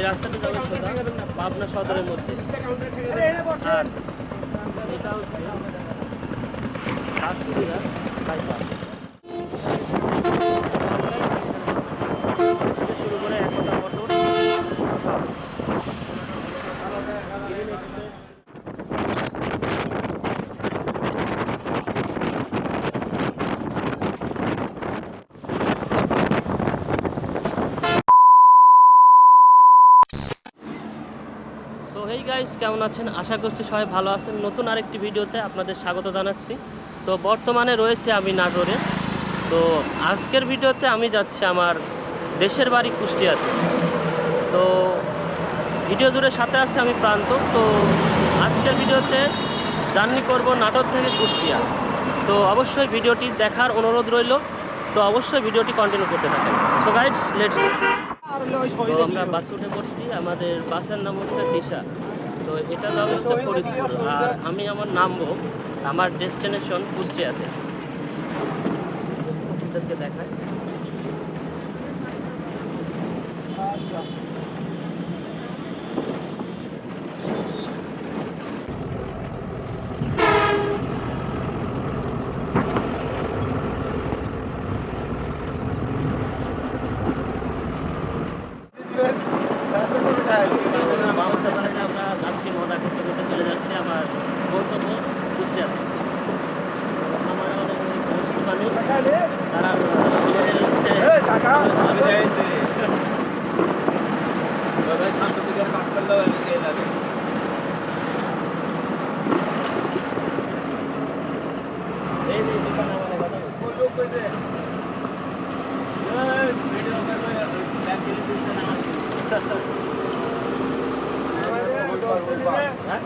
এই রাস্তাটা যাবে সোজা পাবনা সদরের মধ্যে। এটা হচ্ছে বাইপাস থেকে শুরু করে Ekta motor so hey guys কেমন আছেন? আশা করছি সবাই ভালো আছেন। নতুন আরেকটি ভিডিওতে আপনাদের স্বাগত জানাচ্ছি। তো বর্তমানে রয়েছে আমি নাটোরে। তো আজকের ভিডিওতে আমি যাচ্ছি আমার দেশের বাড়ি কুষ্টিয়াতে। তো ভিডিও জুড়ে সাথে আছে আমি প্রান্ত। তো আজকের ভিডিওতে জার্নি করব নাটোর থেকে কুষ্টিয়া। তো অবশ্যই ভিডিওটি দেখার অনুরোধ রইল। তো অবশ্যই ভিডিওটি কন্টিনিউ করতে থাকেন। সো গাইডস লেটস আমরা বাস উঠে পড়ছি। আমাদের বাসের নাম হচ্ছে দিশা। তো এটা যাবে হচ্ছে ফরিদপুর। আর আমি আমার নামবো আমার ডেস্টিনেশন কুষ্টিয়াতে। দেখায় বামটা চালাতে আমরা যাচ্ছি মজা করতে করতে চলে যাচ্ছি আমার গন্তব্য কুষ্টিয়াতে আমার অনেক দোকানি তারা আমাদের হচ্ছে এই যে দোকানে আমাদের কথা বলছে। ভিডিও করবে ব্যাগ কিনে দিচ্ছে না হ্যাঁ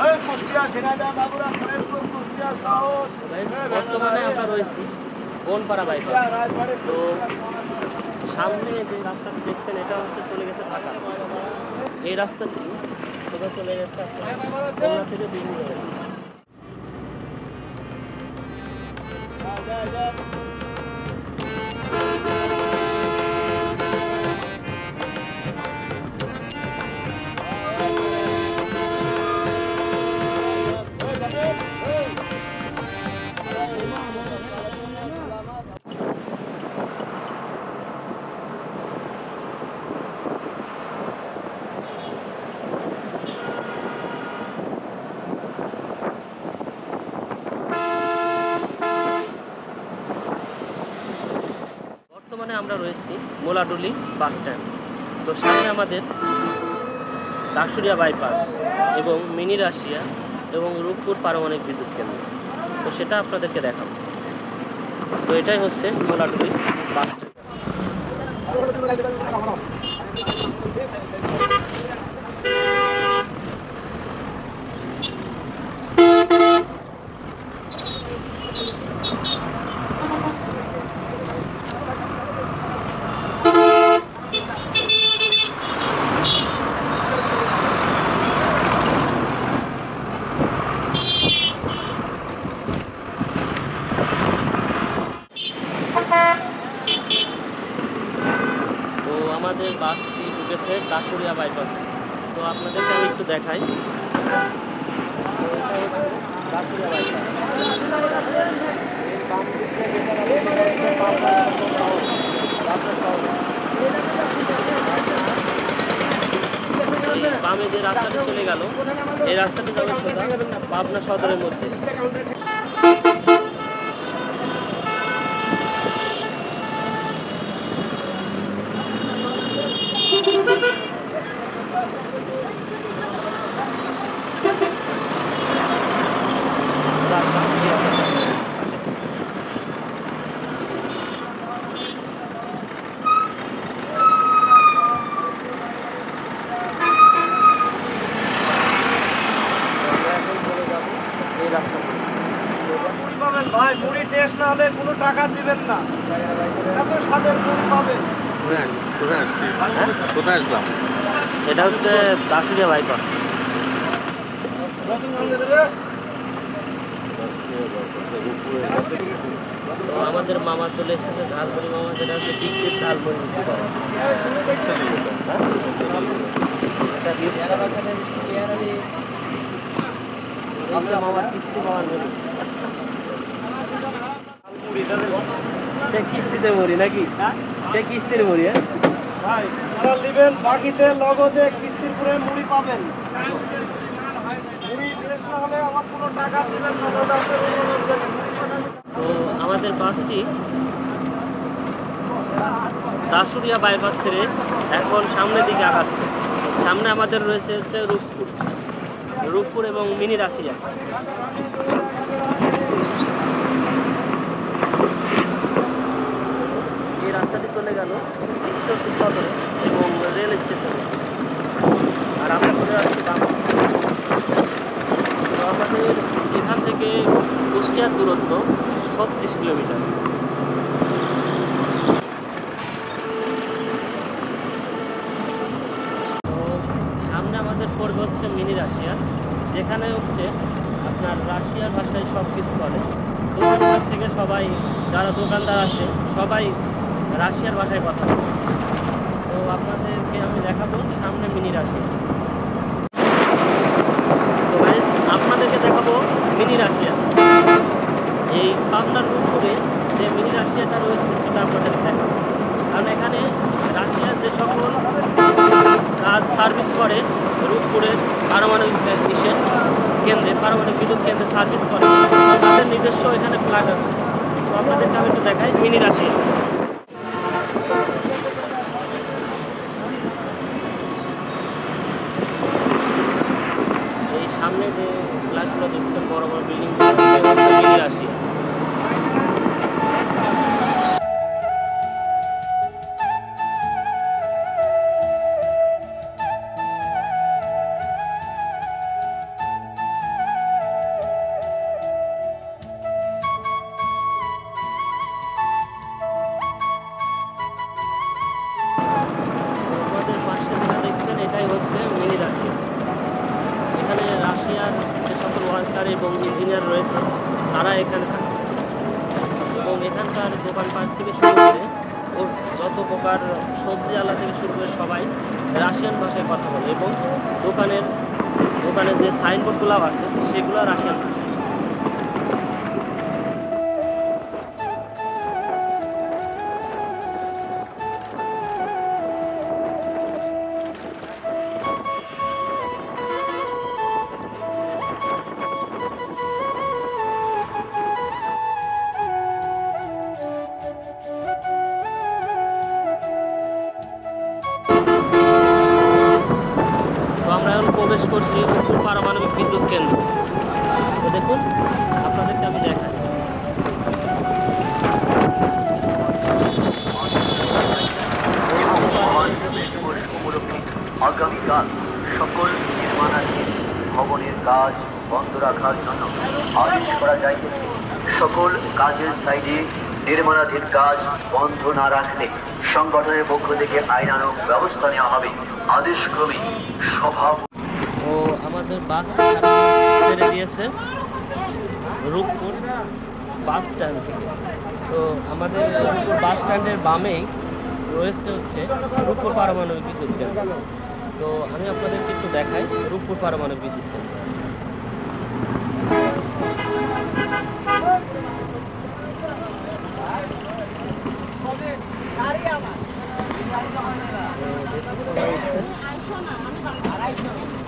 Guys, বর্তমানে আমরা রয়েছি বনপাড়া বাইপাস। তো সামনে যে রাস্তাটি দেখছেন, এটা হচ্ছে চলে গেছে ঢাকা। এই রাস্তাটি সোজা চলে গেছে থেকে বিভিন্ন আমরা রয়েছি মোলাডুলি বাস স্ট্যান্ড। তো সামনে আমাদের দাসুরিয়া বাইপাস এবং মিনি রাশিয়া এবং রূপপুর পারমাণবিক বিদ্যুৎ কেন্দ্র। তো সেটা আপনাদেরকে দেখাবো। তো এটাই হচ্ছে মোলাডুলি বাস স্ট্যান্ড তো আমাদের বাসটি ঢুকেছে দাসুরিয়া বাইপাসে তো আপনাদেরকে আমি একটু দেখাই। বামে যে রাস্তাটা চলে গেল, এই রাস্তাটা যাবে সোজা পাবনা সদরের মধ্যে। কোনো টাকা দিবেন না। এত স্বাদের মুড়ি পাবেন। কোথায় আসছি? হ্যাঁ? কোথায় আসলাম? এটা হচ্ছে দাসুরিয়া বাইপাস। তো আমাদের মামা চলে এসেছে ঝালমুড়ি মামা যেটা হচ্ছে বৃষ্টির ঝালমুড়ি বিক্রি। করে মামার কিস্তি মামার মুড়ি সে কিস্তিতে নাকি? সে কিস্তির মুড়ি হ্যাঁ? ভাই যারা নেবেন বাকিতে লগদে কিস্তির মুড়ি পাবেন। পাঠান। তো আমাদের বাসটি দাসুরিয়া বাইপাস ছেড়ে এখন সামনের দিকে আগাচ্ছে। সামনে আমাদের রয়েছে হচ্ছে রূপপুর। রূপপুর এবং মিনি রাশিয়া। এই রাস্তাটি চলে গেল ঈশ্বরপুর সদরে এবং রেল স্টেশনে। আর আমরা চলে বাম তো আমাদের এখান থেকে কুষ্টিয়ার দূরত্ব ছত্রিশ কিলোমিটার। সামনে আমাদের পড়বে হচ্ছে মিনি রাশিয়া, যেখানে হচ্ছে আপনার রাশিয়ার ভাষায় সব কিছু চলে দোকানদার থেকে সবাই, যারা দোকানদার আছে, সবাই রাশিয়ার ভাষায় কথা বলে। তো আপনাদেরকে আমি দেখাবো সামনে মিনি রাশিয়া। তো আপনাদেরকে দেখাবো মিনি রাশিয়া। এই পাবনার উপরে যে মিনি রাশিয়াটা রয়েছে, সেটা আপনাদের দেখাবো। কারণ এখানে রাশিয়ার যে সকল কাজ সার্ভিস করে রূপপুরে পারমাণবিক ইসে কেন্দ্রে পারমাণবিক বিদ্যুৎ কেন্দ্রে সার্ভিস করে। তাদের নিজস্ব এখানে ফ্ল্যাগ আছে। তো আপনাদেরকে আমি একটু দেখাই, মিনি রাশিয়া। করছি রূপপুর পারমাণবিক বিদ্যুৎ কেন্দ্র। দেখুন, আপনাদেরকে আমি দেখাই। আগামীকাল সকল নির্মাণাধীন ভবনের কাজ বন্ধ রাখার জন্য আদেশ করা যাইতেছে সকল কাজের সাইডে নির্মাণাধীন কাজ বন্ধ না রাখলে সংগঠনের পক্ষ থেকে আইনানুগ ব্যবস্থা নেওয়া হবে। আদেশক্রমে সভা আমাদের বাসটা ছেড়ে দিয়েছে। রূপপুর বাস স্ট্যান্ড থেকে। তো আমাদের রূপপুর বাস স্ট্যান্ডের বামেই রয়েছে হচ্ছে রূপপুর পারমাণবিক বিদ্যুৎ কেন্দ্র। তো আমি আপনাদেরকে একটু দেখাই রূপপুর পারমাণবিক বিদ্যুৎ কেন্দ্র। দেখুন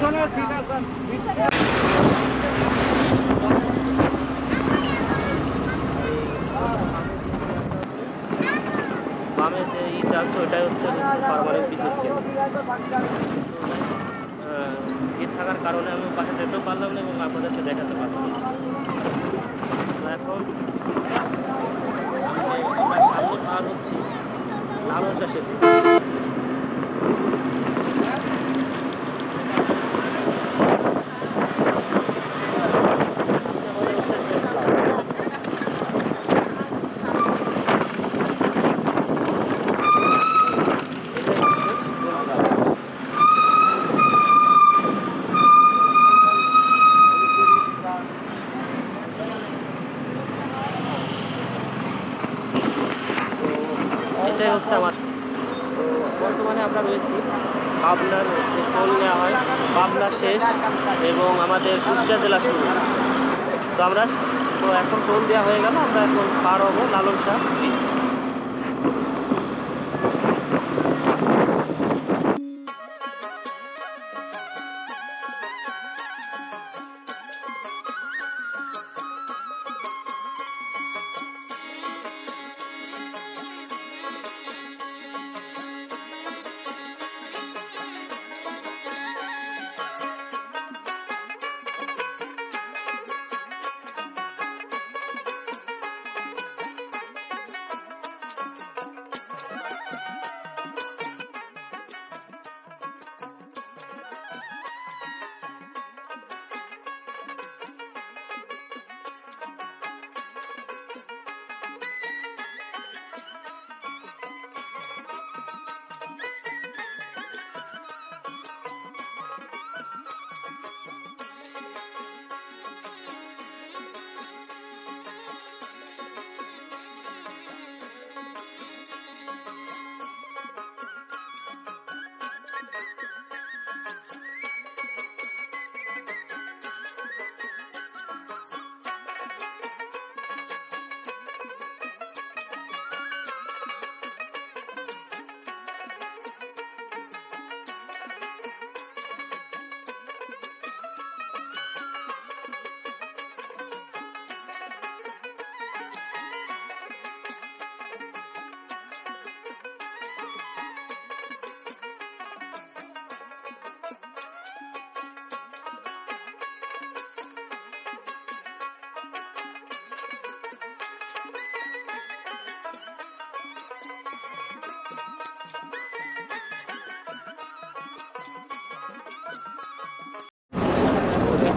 Gracias. তো আমরা তো এখন টোল দেওয়া হয়ে গেল, আমরা এখন পার হব লালন শাহ ব্রিজ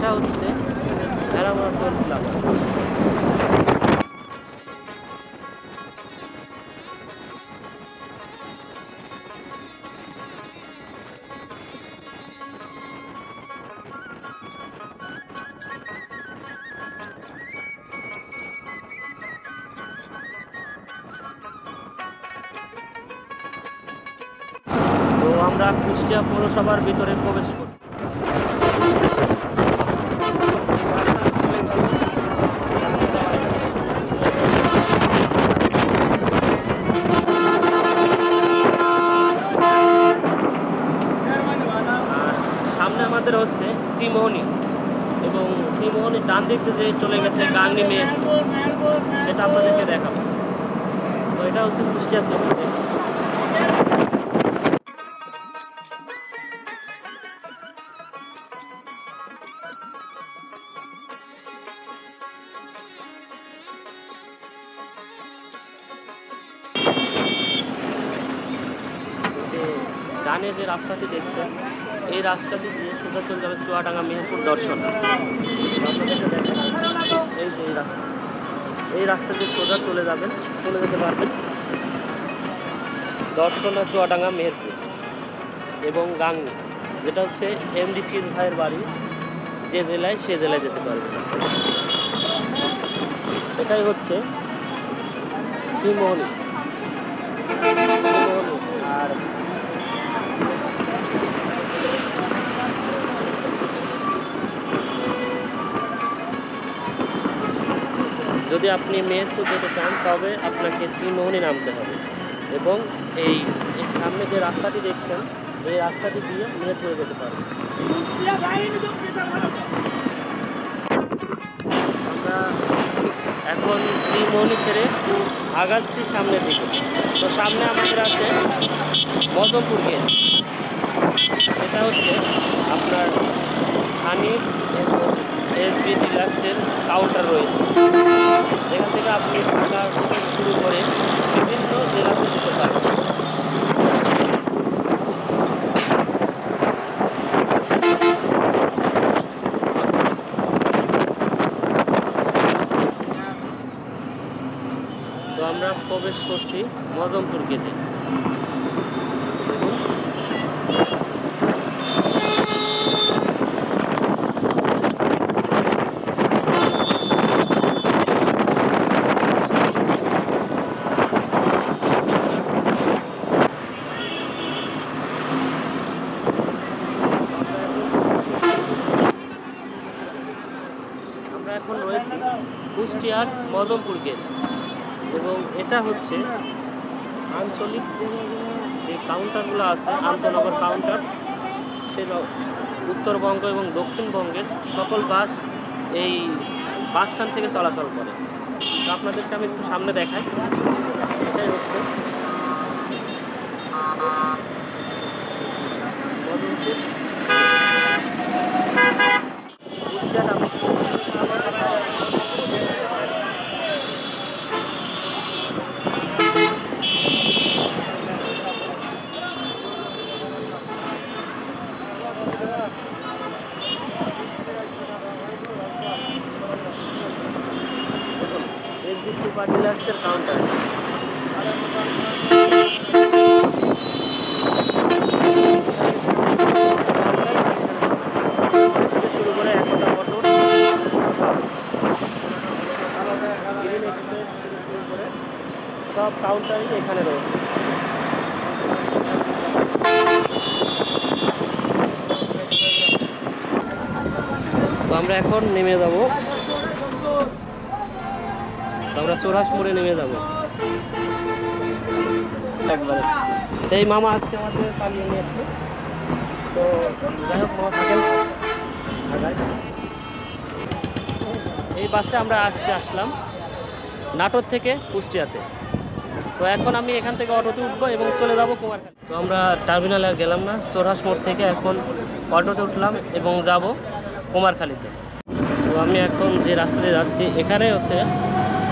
এটা হচ্ছে। তো আমরা কুষ্টিয়া পৌরসভার ভিতরে প্রবেশ করছি ডানে যে রাস্তাটি দেখছেন। এই রাস্তাটি দিয়ে সোজা চলে যাবে চুয়াডাঙ্গা মেহেরপুর দর্শন। এই যে এই রাস্তা। এই রাস্তা দিয়ে সোজা চলে যাবেন, চলে যেতে পারবেন দর্শনা চুয়াডাঙ্গা মেহেরপুর এবং গাংনি যেটা হচ্ছে এমডি ফিজ ভাইয়ের বাড়ি। যে জেলায় সে জেলায় যেতে পারবে। এটাই হচ্ছে ত্রিমোহনী। যদি আপনি মেহেরপুর যেতে চান, তবে আপনাকে ত্রিমোহনী নামতে হবে। এবং এই সামনে যে রাস্তাটি দেখছেন, এই রাস্তাটি দিয়ে মিরপুরে যেতে পারবে। আমরা এখন ত্রিমোহনী ছেড়ে আগাচ্ছি সামনের দিকে তো সামনে আমাদের আছে মদমপুর গেট। এটা হচ্ছে আপনার হানিফ এসবি ডিলাক্সের কাউন্টার রয়েছে। এখান থেকে আপনি ঢাকা থেকে শুরু করে বিভিন্ন জেলাতে যেতে পারবেন। তো আমরা প্রবেশ করছি মদমপুর গেটে দেখুন আমরা এখন রয়েছি কুষ্টিয়ার গেট এবং এটা হচ্ছে আঞ্চলিক যে কাউন্টারগুলো আছে, আন্তনগর কাউন্টার সে উত্তরবঙ্গ এবং দক্ষিণবঙ্গের সকল বাস এই বাস স্ট্যান্ড থেকে চলাচল করে। তো আপনাদেরকে আমি একটু সামনে দেখাই। এটাই হচ্ছে কুষ্টিয়ার আমি এসবি সুপার ডিলাক্সের কাউন্টার শুরু করে একটা মোটর গ্রিন এক্সপ্রেস থেকে শুরু করে সব কাউন্টারই এখানে রয়েছে তো আমরা এখন নেমে যাব তো আমরা চৌরাস মোড়ে নেমে যাব একবারে। এই মামা আজকে আমাদের পালিয়ে নিয়ে আসছে তো যাই হোক, মামা থাকেন। এই বাসে আমরা আজকে আসলাম নাটোর থেকে কুষ্টিয়াতে। তো এখন আমি এখান থেকে অটোতে উঠবো এবং চলে যাব কুমারখালী তো আমরা টার্মিনালে আর গেলাম না, চৌরাস মোড় থেকে এখন অটোতে উঠলাম এবং যাব কুমারখালীতে। তো আমি এখন যে রাস্তা দিয়ে যাচ্ছি, এখানে হচ্ছে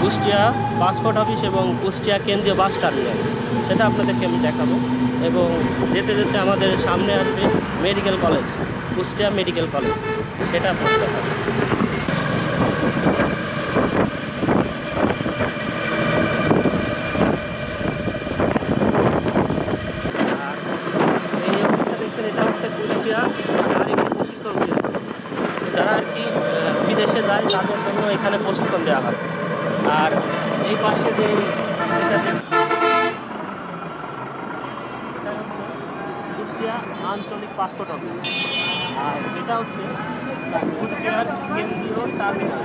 কুষ্টিয়া পাসপোর্ট অফিস এবং কুষ্টিয়া কেন্দ্রীয় বাস টার্মিনাল। সেটা আপনাদেরকে আমি দেখাবো। এবং যেতে যেতে আমাদের সামনে আসবে medical college, Kushtia medical college. সেটা আপনাদের দেখাবো। যারা আর কি বিদেশে যায়, তাদের জন্য এখানে প্রশিক্ষণ দেওয়া হয়। আর এই পাশে যে কুষ্টিয়া আঞ্চলিক পাসপোর্ট অফিস। আর এটা হচ্ছে কুষ্টিয়ার কেন্দ্রীয় টার্মিনাল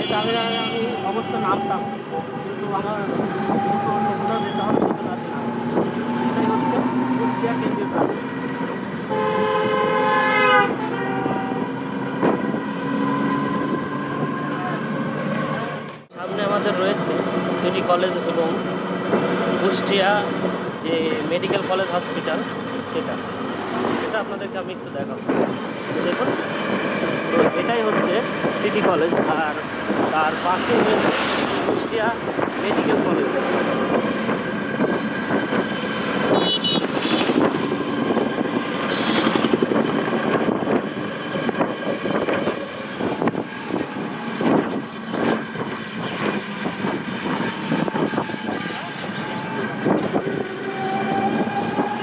এই টার্মিনালে আমি অবশ্য নামতাম, কিন্তু আমার অন্য ঘোরা যেতে হবে সেটা এটাই হচ্ছে কুষ্টিয়া কেন্দ্রীয় টার্মিনাল সামনে আমাদের রয়েছে সিটি কলেজ এবং কুষ্টিয়া যে মেডিকেল কলেজ হসপিটাল, সেটা। সেটা আপনাদেরকে আমি একটু দেখাবো। দেখুন, তো এটাই হচ্ছে সিটি কলেজ আর তার পাশে হচ্ছে কুষ্টিয়া মেডিকেল কলেজ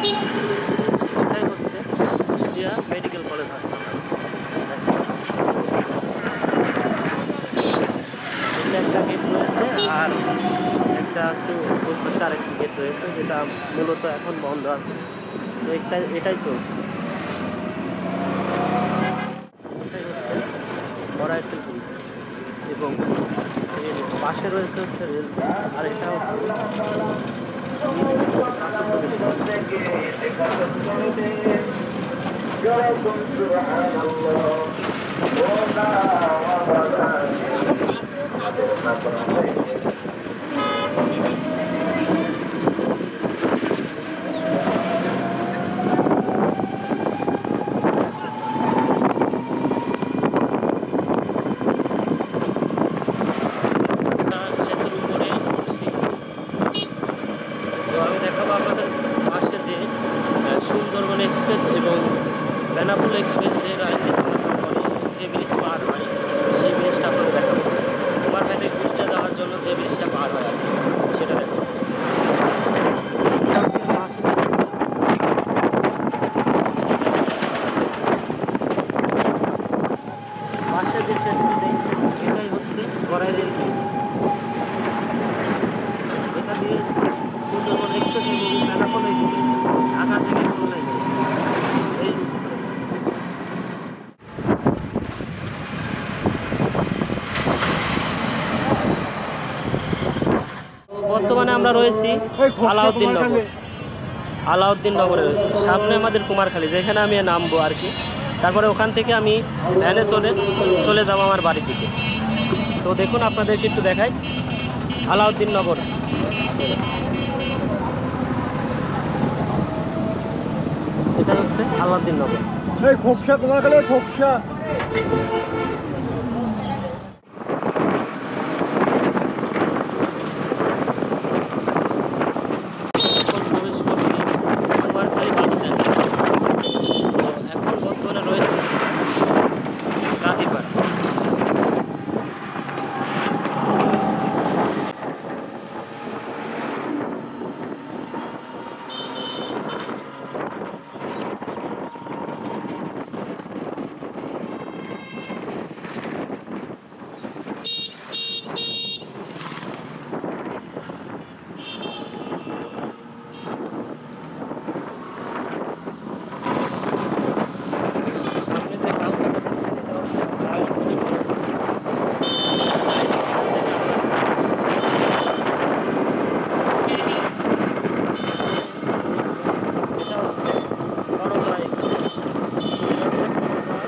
এটাই হচ্ছে কুষ্টিয়া মেডিকেল কলেজ হাসপাতাল এটা একটা গেট রয়েছে আর একটা আছে ওই পাশে আরেকটি গেট রয়েছে যেটা মূলত এখন বন্ধ আছে তো এটাই চলছে বড়াইতেল ব্রিজ এবং এর পাশে রয়েছে হচ্ছে রেল আর এটা হচ্ছে আমরা সেতুর উপরে উঠছি তো আমি দেখাবো আপনাদের পাশে যে আহ, সুন্দরবন এক্সপ্রেস এবং বেনাপুল এক্সপ্রেস যে লাইন দিয়ে চলাচল করে যে ব্রিজ পার হয় সেই ব্রিজটা আপনাদের দেখাবো কুমার থেকে কুষ্টিয়া যাওয়ার জন্য যে ব্রিজটা পার হয় আর কি, সেটা দেখাবো পাশে যে এটাই হচ্ছে গড়াইলের ব্রিজ এটা দিয়ে সুন্দরবন এক্সপ্রেস এবং বেনাপোল এক্সপ্রেস ঢাকা থেকে খুলনায় এই তো বর্তমানে আমরা রয়েছি আলাউদ্দিন নগর আলাউদ্দিন নগরে রয়েছি। সামনে আমাদের কুমারখালী যেখানে আমি নামবো আর কি। তারপরে ওখান থেকে আমি ভ্যানে চলে চলে যাব আমার বাড়ির দিকে তো দেখুন আপনাদেরকে একটু দেখাই। আলাউদ্দিন নগর। এটা হচ্ছে আলাউদ্দিন নগর। খোকসা তোমার কালে খোকসা এখন প্রবেশ করছি কুমারখালী বাস স্ট্যান্ড তো এখন বর্তমানে রয়েছে গাজীপাড়া সামনে যে কাউন্টারটা দেখছেন এটা হচ্ছে আলাউদ্দিন নগর। এটা হচ্ছে বড়গড়া এক্সপ্রেস। এটা হচ্ছে বড়গড়া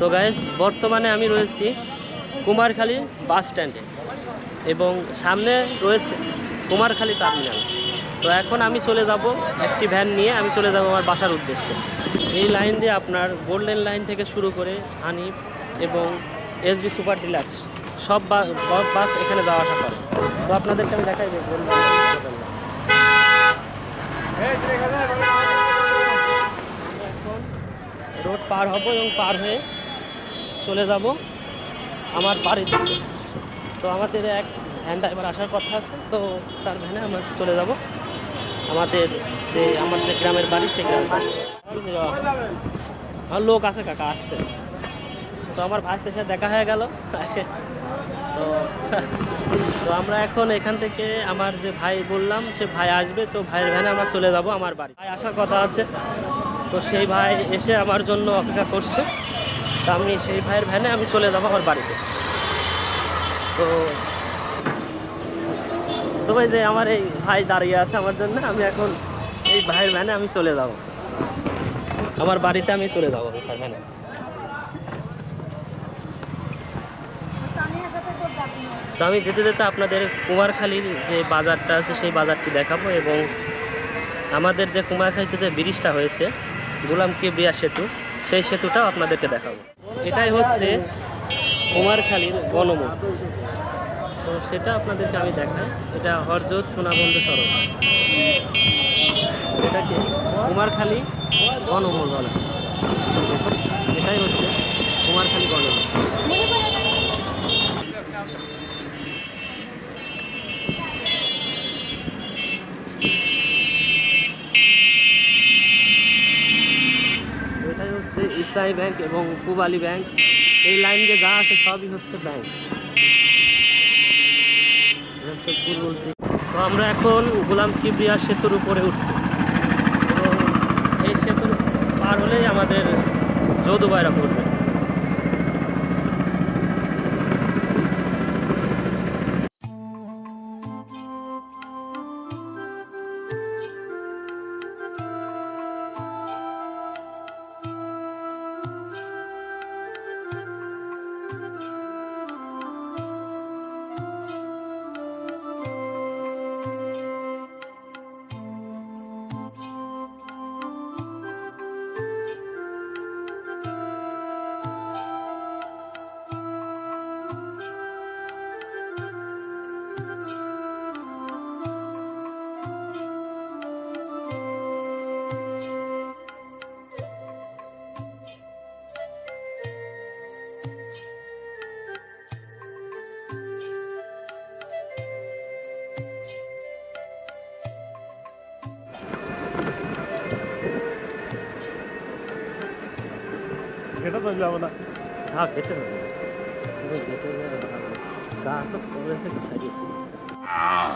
তো গাইস বর্তমানে আমি রয়েছি কুমারখালী বাস স্ট্যান্ডে এবং সামনে রয়েছে কুমারখালী টার্মিনাল। তো এখন আমি চলে যাব একটি ভ্যান নিয়ে, আমি চলে যাব আমার বাসার উদ্দেশ্যে। এই লাইন দিয়ে আপনার গোল্ডেন লাইন থেকে শুরু করে হানিফ এবং এসবি সুপার ডিলাক্স, সব বা- সব বাস এখানে যাওয়া আসা করে। তো আপনাদেরকে আমি দেখাই দেবো রোড পার হব এবং পার হয়ে চলে যাব আমার বাড়ির দিকে। তো আমাদের এক ভ্যান ড্রাইভার আসার কথা আছে, তো তার ভ্যানে আমরা চলে যাব। আমাদের যে, আমার যে গ্রামের বাড়ি, সেই গ্রামের বাড়ি। আমার লোক আছে কাকা, আসছে। তো আমার ভাইয়ের সাথে দেখা হয়ে গেল, আসে। তো তো আমরা এখন এখান থেকে আমার যে ভাই বললাম, সে ভাই আসবে, তো ভাইয়ের ভ্যানে আমরা চলে যাব আমার বাড়ি। ভাই আসার কথা আছে, তো সেই ভাই এসে আমার জন্য অপেক্ষা করছে। তো আমি সেই ভাইয়ের ভ্যানে আমি চলে যাব আমার বাড়িতে। তো তো ভাই যে আমার এই ভাই দাঁড়িয়ে আছে আমার জন্য, আমি এখন এই ভাইয়ের ভ্যানে আমি চলে যাব। আমার বাড়িতে আমি চলে যাব ভ্যানে। তো আমি যেতে যেতে আপনাদের কুমারখালীর যে বাজারটা আছে, সেই বাজারটি দেখাবো এবং আমাদের যে কুমারখালীতে যে ব্রিজটা হয়েছে গোলাম কিবরিয়া সেতু, সেই সেতুটাও আপনাদেরকে দেখাবো। এটাই হচ্ছে কুমারখালীর গণমুখ তো সেটা আপনাদেরকে আমি দেখাই। এটা হরজত সোনাবন্ধ সড়ক এটাকে কুমারখালী গণমুখ বলা। এটাই হচ্ছে কুমারখালী গণমোল এটাই ইসলামী ব্যাংক এবং পুবালি ব্যাংক, এই লাইন দিয়ে যা আছে সবই হচ্ছে ব্যাংক। তো আমরা এখন গোলাম কিবরিয়া সেতুর উপরে উঠছি। এবং এই সেতুর পার হলেই আমাদের যৌদুবাইরা পড়বে। এটা তো যাব না। হ্যাঁ খেতে হবে।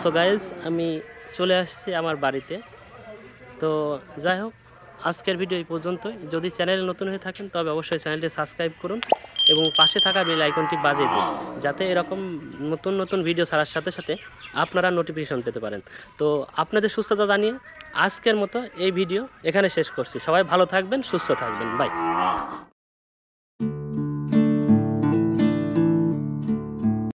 সো গাইজ আমি চলে আসছি আমার বাড়িতে। তো যাই হোক, আজকের ভিডিও এই পর্যন্তই। যদি চ্যানেলে নতুন হয়ে থাকেন, তবে অবশ্যই চ্যানেলটি সাবস্ক্রাইব করুন এবং পাশে থাকা বেল আইকনটি বাজিয়ে দিন, যাতে এরকম নতুন নতুন ভিডিও ছাড়ার সাথে সাথে আপনারা নোটিফিকেশন পেতে পারেন। তো আপনাদের সুস্থতা জানিয়ে আজকের মতো এই ভিডিও এখানে শেষ করছি। সবাই ভালো থাকবেন, সুস্থ থাকবেন। বাই